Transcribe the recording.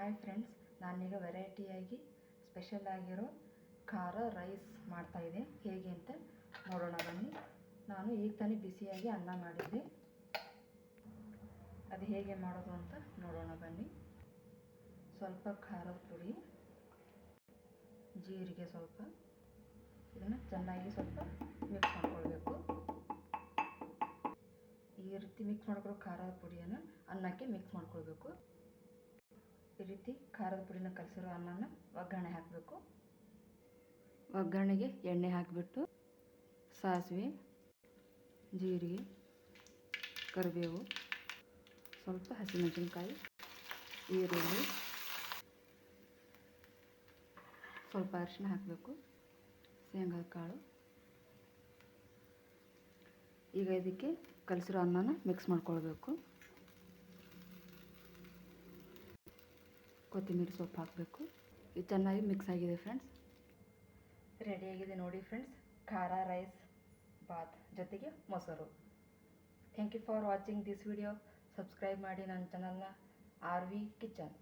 Hi friends ನಾನೀಗ ವೆರೈಟಿಯಾಗಿ special ಆಗಿರೋ ಖಾರ ರೈಸ್ ಮಾಡ್ತಾಯಿದ್ದೆ ಹೇಗೆ ಅಂತ ನೋಡೋಣ ಬನ್ನಿ. ನಾನು ಈಗ ತಾನೇ ಬಿಸಿಯಾಗಿ ಅನ್ನ ಮಾಡಿದ್ದೆ. ಅದು ಹೇಗೆ ಮಾಡೋದು ಅಂತ ನೋಡೋಣ ಬನ್ನಿ. ಸ್ವಲ್ಪ ಖಾರದ ಪುಡಿ, ಜೀರಿಗೆ ಸ್ವಲ್ಪ. ಇದನ್ನು ಚೆನ್ನಾಗಿ ಸ್ವಲ್ಪ ಮಿಕ್ಸ್ ಮಾಡ್ಕೊಳ್ಬೇಕು. ಈ ರೀತಿ ಮಿಕ್ಸ್ ಮಾಡ್ಕೊಳ್ಳೋ ಖಾರದ ಪುಡಿಯನ್ನು ಅನ್ನಕ್ಕೆ ಮಿಕ್ಸ್ ಮಾಡ್ಕೊಳ್ಬೇಕು. ಈ ರೀತಿ ಖಾರದ ಪುಡಿನ ಕಲಸಿರೋ ಅನ್ನನ ಒಗ್ಗರಣೆ ಹಾಕಬೇಕು. ಒಗ್ಗರಣೆಗೆ ಎಣ್ಣೆ ಹಾಕಿಬಿಟ್ಟು ಸಾಸಿವೆ, ಜೀರಿಗೆ, ಕರಿಬೇವು, ಸ್ವಲ್ಪ ಹಸಿಮೆಣಸಿನ್ಕಾಯಿ, ಈರುಳ್ಳಿ, ಸ್ವಲ್ಪ ಅರಿಶಿನ ಹಾಕಬೇಕು ಶೇಂಗಾ ಕಾಳು. ಈಗ ಇದಕ್ಕೆ ಕಲಸಿರೋ ಅನ್ನನ ಮಿಕ್ಸ್ ಮಾಡ್ಕೊಳ್ಬೇಕು. ಕೊತ್ತಂಬರಿ ಸೊಪ್ಪು ಹಾಕಬೇಕು. ಇದು ಚೆನ್ನಾಗಿ ಮಿಕ್ಸ್ ಆಗಿದೆ ಫ್ರೆಂಡ್ಸ್ ರೆಡಿಯಾಗಿದೆ ನೋಡಿ ಫ್ರೆಂಡ್ಸ್ ಖಾರ ರೈಸ್ ಬಾತ್, ಜೊತೆಗೆ ಮೊಸರು. Thank you for watching this video subscribe ಮಾಡಿ ನನ್ನ ಚಾನಲ್ನ ಆರ್ ವಿ ಕಿಚನ್